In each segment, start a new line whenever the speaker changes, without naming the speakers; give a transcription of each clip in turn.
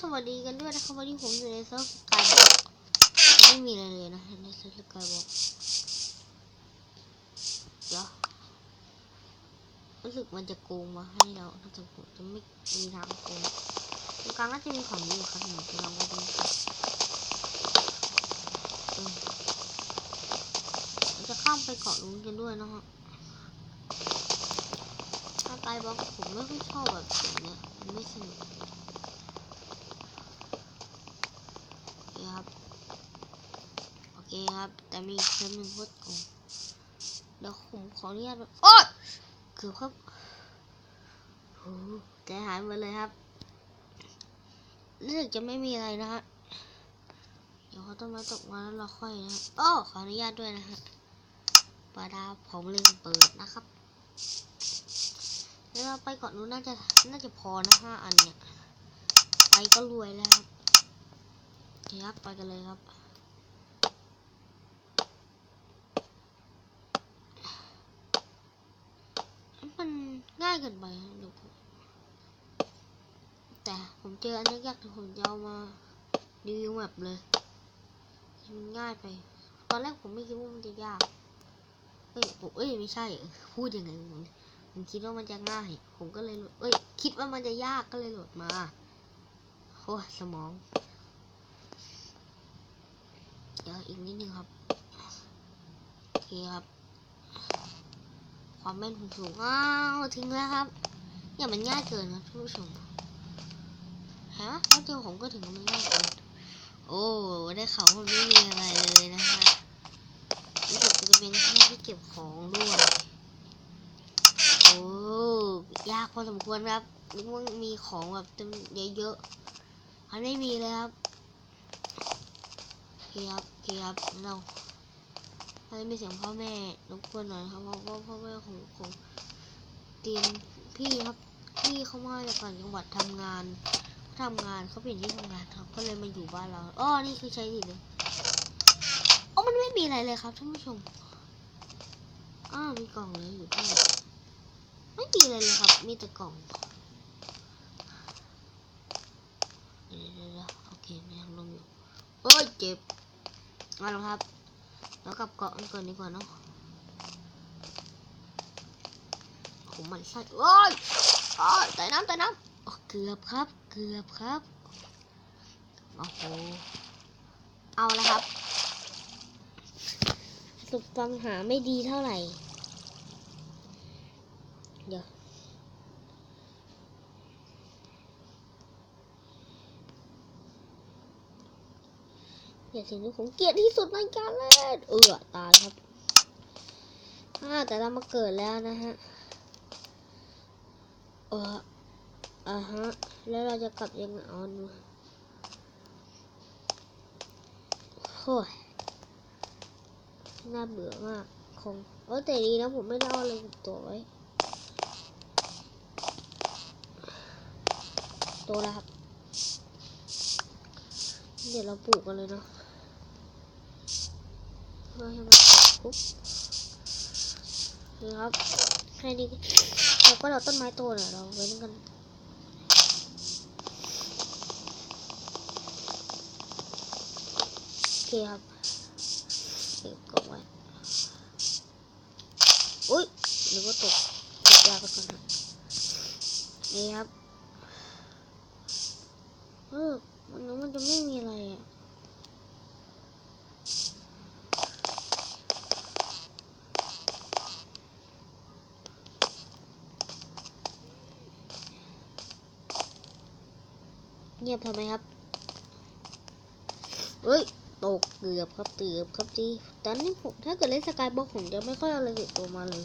สวัสดีกันด้วยนะครับวันนี้ผมอยู่ในเซิร์ฟกายไม่มีอะไรเลยนะในเซิร์ฟกายบอกเดี๋ยวรู้สึกมันจะโกงมาให้เราถ้าจะผมจะไม่มีทางโกงตรงกลางน่าจะมีของอยู่ครับหนูจะลองไปดูครับเออเราจะข้ามไปเกาะนู้นกันด้วยนะฮะสกายบอกผมไม่ค่อยชอบแบบอย่งนี้มันไม่สนุก โอเคครับ โอ เคครับ แต่มีอีกเพิ่มหนึ่งพุทโอ้เดี๋ยวผมขออนุญาตโอ๊ยเกือบครับโอ้ใจหายหมดเลยครับรู้สึกจะไม่มีอะไรนะฮะเดี๋ยวเขาต้นไม้ตกมาแล้วเราค่อยนะฮะโอ้ขออนุญาตด้วยนะฮะปาดาผมลืมเปิดนะครับแล้วเราไปก่อนนู้นน่าจะน่าจะพอนะห้าอันเนี่ย ไปก็รวยแล้วครับโอเคครับไปกันเลยครับ มันง่าย เกินไปครับดี๋ยวผมแต่ผมเจออันนี้ยากแต่ผมจะเอามารีวิวแบบเลยมันง่ายไป ตอนแรกผมไม่คิดว่ามันจะยาก เอ้ยผมเอ้ยไม่ใช่ พูดยังไงผมผมคิดว่ามันจะง่าย ผมก็เลยเอ้ย คิดว่ามันจะยากก็เลยโหลดมาโอ้สมอง เดี๋ยวอีกนิดนึงครับ โอเคครับ ความแม่นสูงอ้าวทิ้งแล้วครับ อย่ามันง่ายเกินครับท่านผู้ชมฮะถ้าเจอผมก็ถึงมันง่ายเกินโอ้ได้เขาไม่มีอะไรเลยนะฮะรู้สึกจะเป็นที่ที่เก็บของด้วยโอ้ยากพอสมควรครับนึกว่ามีของแบบเต็มเยอะๆอันไม่มีเลยครับเคครับเคครับเรา ถ้าไม่มีเสียงพ่อแม่รบกวนหน่อยครับเพราะว่าพ่อแม่ของของเตรียมพี่ครับพี่เขามาจากต่างจังหวัดทำงานทำงานเขาเปลี่ยนที่ทำงานครับ ก็เลยมาอยู่บ้านเราอ้อนี่คือใช้ดิเลยอ๋อมันไม่มีอะไรเลยครับท่านผู้ชมอ้าวมีกล่องเลยอยู่ที่ไม่มีอะไรเลยครับ มีแต่กล่องเดี๋ยวโอเคมีทางลงอยู่โอ้ยเจ็บมาแล้วครับ แล้วกลับเกาะกันก่อนดีกว่าเนาะผมมันใส่โอ้ยโอ้ยใต้น้ำใต้น้ำเกือบครับ เกือบครับ โอ้โห เอาละครับ สุดฟังหาไม่ดีเท่าไหร่ เดี๋ยว อย่าสิ่งที่ผมเกลียดที่สุดในการเล่นเออตายครับอ่าแต่เรามาเกิดแล้วนะฮะเอออ่าฮะแล้วเราจะกลับยังไงเอาดูโอ้ยน่าเบื่อมากคงเออแต่ดีนะผมไม่ได้อาอะไรตัวไว้โตแล้วครับ เดี๋ยวเราปลูกกันเลยเนาะ เพื่อให้มันเสร็จปุ๊บนี่ครับแค่นี้เราก็เราต้นไม้โตเนี่ยเราไว้นั่นกันโอเคครับเก็บกล่องไว้อุ้ยหรือว่าตกตกยาไปก่อนนะนี่ครับเออมันมันจะไม่มีอะไรอะ เงียบทำไมครับ เฮ้ย ตกเกือบครับเกือบครับจีตอนนี้ผมถ้าเกิดเล่นสกายบล็อกผมจะไม่ค่อยเอาอะไรติดตัวมาเลย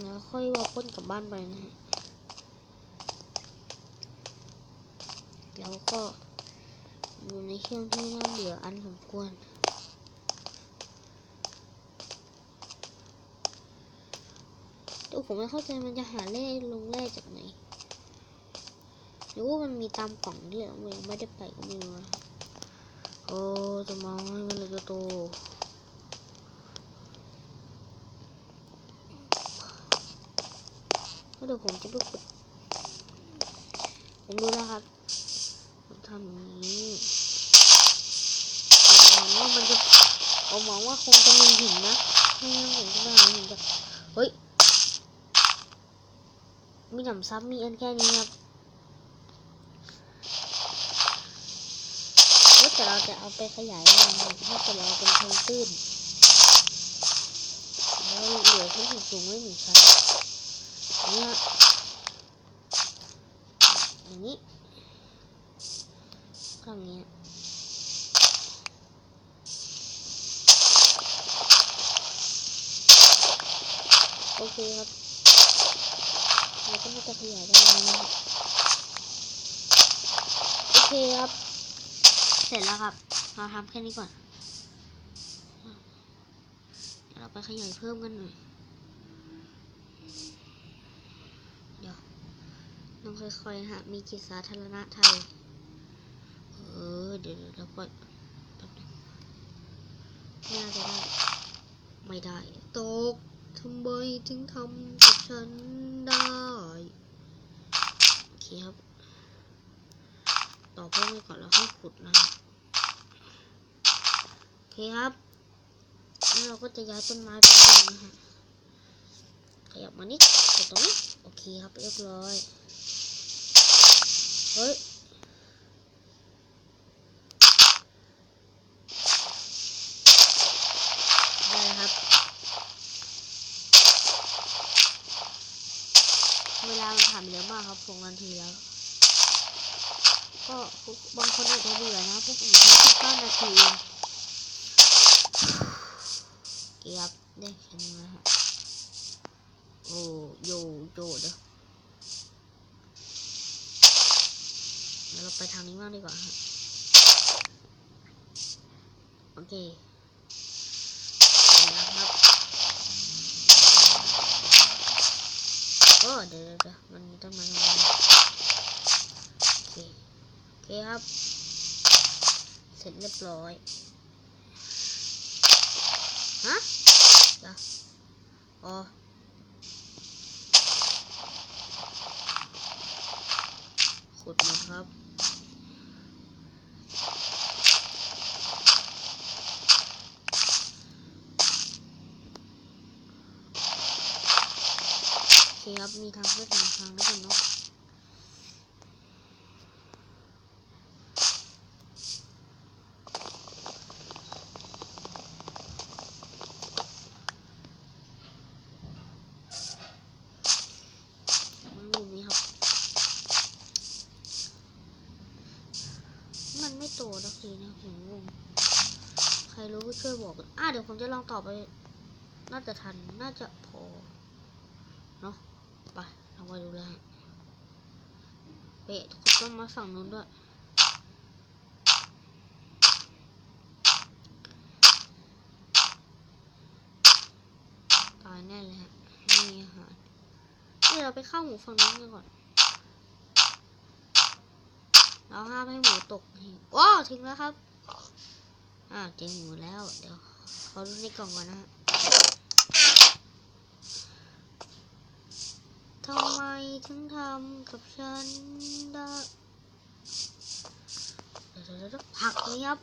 แล้วค่อยว่าพ้นกลับบ้านไปนะฮะ แล้วก็อยู่ในช่วงที่น่าเบื่ออันสมควรแต่ผมไม่เข้าใจมันจะหาเล่ลงแร่จากไหน หรือว่ามันมีตามกล่องที่เรายังไม่ได้ไปก็ไม่รู้นะโอ้จะมองให้มันเลยจะโตก็เดี๋ยวผมจะไปขุดผมรู้แล้วครับผมทำอย่างนี้ผมวังว่ามันจะผมหวังว่าคงจะมีหินนะไม่งั้นผมจะไปหาหินจากเฮ้ยมีหนำซ้ำมีอันแค่นี้ครับ เฮ้ยแต่เราจะเอาไปขยายมันถ้าเกิดเราเป็นทางตื้นแล้วเหลือที่สูงๆไว้หนึ่งชั้นเนี่ยอย่างนี้ก็อย่างนี้โอเคครับเราก็จะขยายได้แล้วนะครับโอเคครับ ร็จแล้วครับ เราทำแค่นี้ก่อน เดี๋ยวเราไปขยายเพิ่มกันหน่อย เดี๋ยวต้องค่อยๆฮะ มีจิตสาธารณะไทย เออ เดี๋ยวเดี๋ยวเราปิดแป๊บนึงไม่น่าจะได้ ไม่ได้ ตกทำไมถึงทำกับฉันได้ โอเคครับต่อเพิ่มไปก่อนแล้วค่อยขุดนะ เคครับแล้วเราก็จะย้ายต้นไม้ไปตรงนะฮะขยับมานิดตรงนี้โอเคครับเรียบร้อยเฮ้ยได้ครับ เวลามันผ่านเร็วมากครับหกนาทีแล้ว ก็บางคนอาจจะเบื่อนะพวกผมใช้สิบเก้านาที เองเกียบได้แค่นี้นะฮะโอ้โยโยเด้อเดี๋ยวเราไปทางนี้บ้างดีกว่าฮะโอเคนะครับโอ้เดี๋ยวเดี๋ยวเดี๋ยวมันมีต้นไม้ตรงนี้โอเคโอเคครับ เสร็จเรียบร้อยฮะ อ๋อขุดนะครับโอเคครับมีทางเพื่อทางทางด้วยกันเนาะ มันมุมนี้ครับ มันไม่โตสักทีนะผมงง ใครรู้ก็ช่วยบอกกันอะเดี๋ ยวผมจะลองต่อไป น่าจะทัน น่าจะพอ เนาะ ไปลองไปดูเลยเปะขุดต้นไม้ฝั่งนู้นด้วย ตายแน่เลยฮะไม่มีอาหารเดี๋ยวเราไปเข้าหมูฝั่งนู้นกันก่อนเราห้ามให้หมูตกหิวว้าวถึงแล้วครับ อ่าเจอหมูแล้ว เดี๋ยว ขอดูในกล่องก่อนนะฮะทำไมถึงทำกับฉันได้เดี๋ยวเลยวเดี๋ยวผักนี้ครับ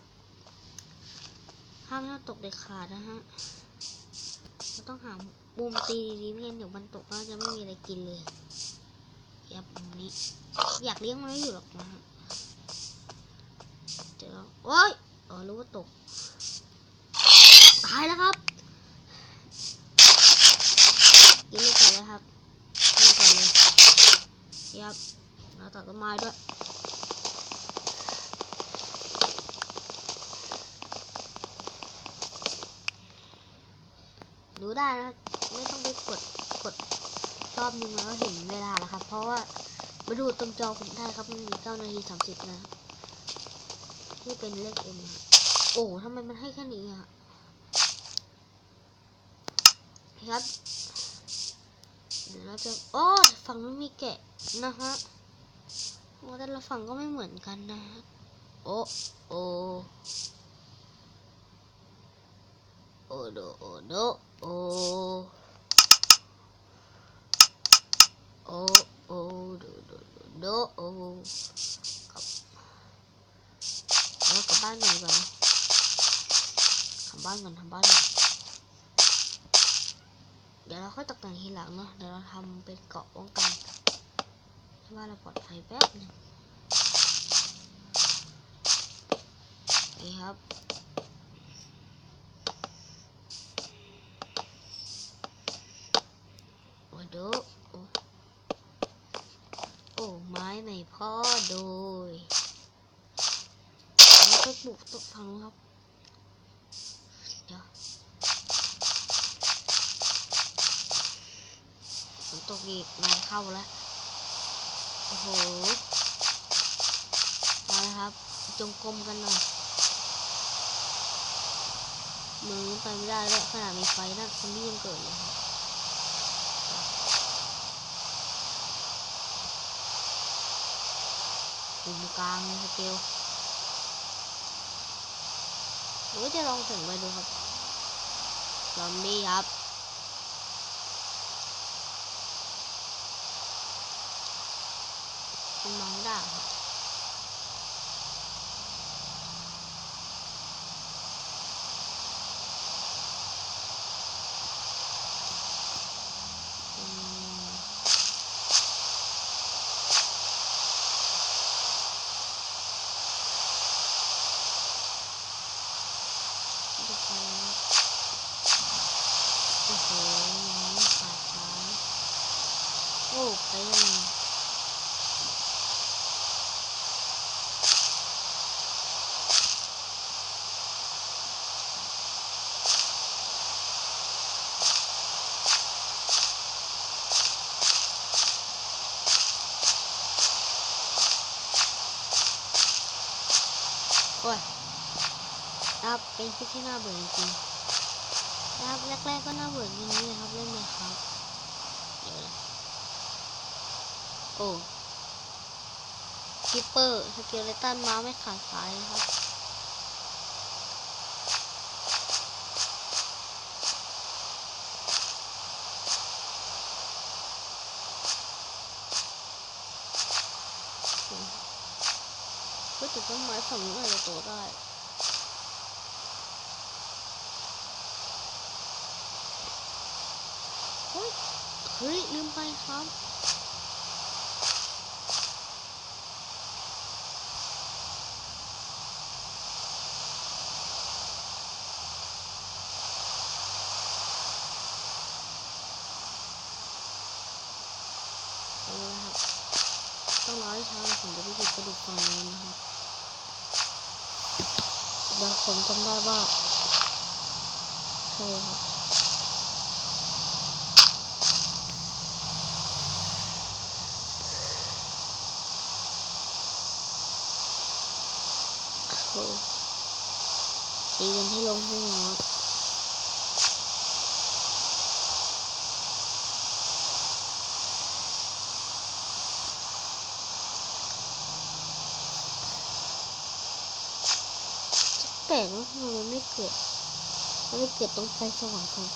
ห้ามให้ตกเด็ดขาดนะฮะเราต้องหามุมตีดีๆไม่งั้นเดี๋ยวมันตกก็จะไม่มีอะไรกินเลยยับมุมนี้ อยากเลี้ยงมันไม่อยู่หรอกนะฮะเจอแล้วโอ้ย อ๋อรู้ว่าตก ตายแล้วครับกินเลยก่อนเลยครับกินก่อนเลยครับแล้วตัดต้นไม้ด้วยดูได้นะไม่ต้องไปกดกดรอบนึงแล้วก็เห็นเวลาแล้วครับ เพราะว่ามาดูตรงจอผมได้ครับมันมีเก้านาทีสามสิบนะที่เป็นเลขเอ็มอะโอ้ทำไมมันให้แค่นี้อะ ครับเดี๋ยวเราจะโอ้ยฝั่งนู้นมีแกะนะฮะโอ้แต่ละฝั่งก็ไม่เหมือนกันนะฮะโอ้โอ้โอ้โดโอ้โดโอ้โอ้โอ้โดโดโดโดโอ้กลับแล้วกลับบ้านก่อนดีกว่านะทำบ้านก่อนทำบ้านก่อน เดี๋ยวเราค่อยตกแต่งทีหลังเนาะเดี๋ยวเราทำเป็นเกาะป้องกันให้บ้านเราปลอดภัยแป๊บหนึงนี่ครับโอ้ดูโอ้โอ้ไม้ไม่พอโดยแล้วก็ปลูกต้นพังนู้นครับ เดี๋ยวฝน ตกอีกงานเข้าแล้ว โอ้โหมาแล้วครับ จงกรมกันหน่อยมือไปไม่ได้เลยขนาดมีไฟนะคนที่ยังเกิดเลยครับมุมกลางสเกลหรือจะลองถึงไปดูครับ ซอมบี้ครับ คุณมองไม่ได้ครับอืม ดูไปแล้ว โอ้โหน้องขาช้าโอ้ไปยัง โอ้ยครับเป็นคลิปที่น่าเบื่อจริงนะครับแรกๆก็น่าเบื่ออย่างนี้นะครับเล่นเลยครับเดี๋ยวโอ้คิปเปอร์สเกเลตันมาไม่ขาดสายนะครับเพื่ อติดต้นไม้ฝั่งนู้นอาจะโตได้เฮ้ยเฮ้ยลืมไปครับเอาละครับต้องรอให้เช้าถึงจะไปเก็บกระดูกฝั่งนู้นนะครับ บางคนจำได้ว่า ใช่ครับ โอ้ตีกันให้ลงให้งอ แปลกว่าทำไมมันไม่เกิด มันไม่เกิดตรงไฟสว่างของ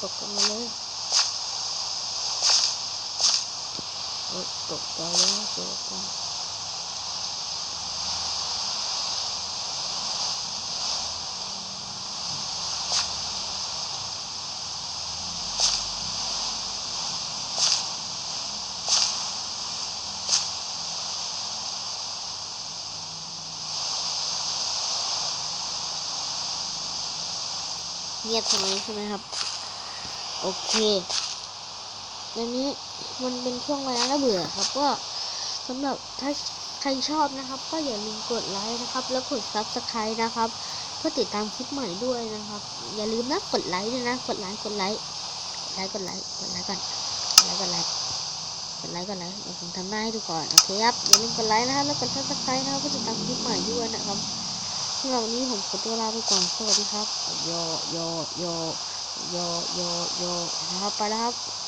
ตกกันมาเลยตกไปแล้วเจอกันียบทำไมใช่ไหมครับ โอเคอันนี้มันเป็นช่วงเวลาน่าเบื่อครับก็สำหรับถ้าใครชอบนะครับ ก็อย่าลืมกดไลค์นะครับ แล้วกด subscribe นะครับเพื่อติดตามคลิปใหม่ด้วยนะครับ อย่าลืมนะกดไลค์ด้วยนะ กดไลค์กดไลค์กดไลค์กดไลค์กดไลค์ก่อนกดไลค์กดไลค์กดไลค์กดไลค์เดี๋ยวผมทำหน้าให้ดูก่อนโอเคครับอย่าลืมกดไลค์นะครับแล้วกด subscribe นะครับเพื่อติดตามคลิปใหม่ด้วยนะครับ สำหรับวันนี้ผมขอตัวลาไปก่อนสวัสดีครับโยโยโยโยโยโยนะครับไปแล้วครับ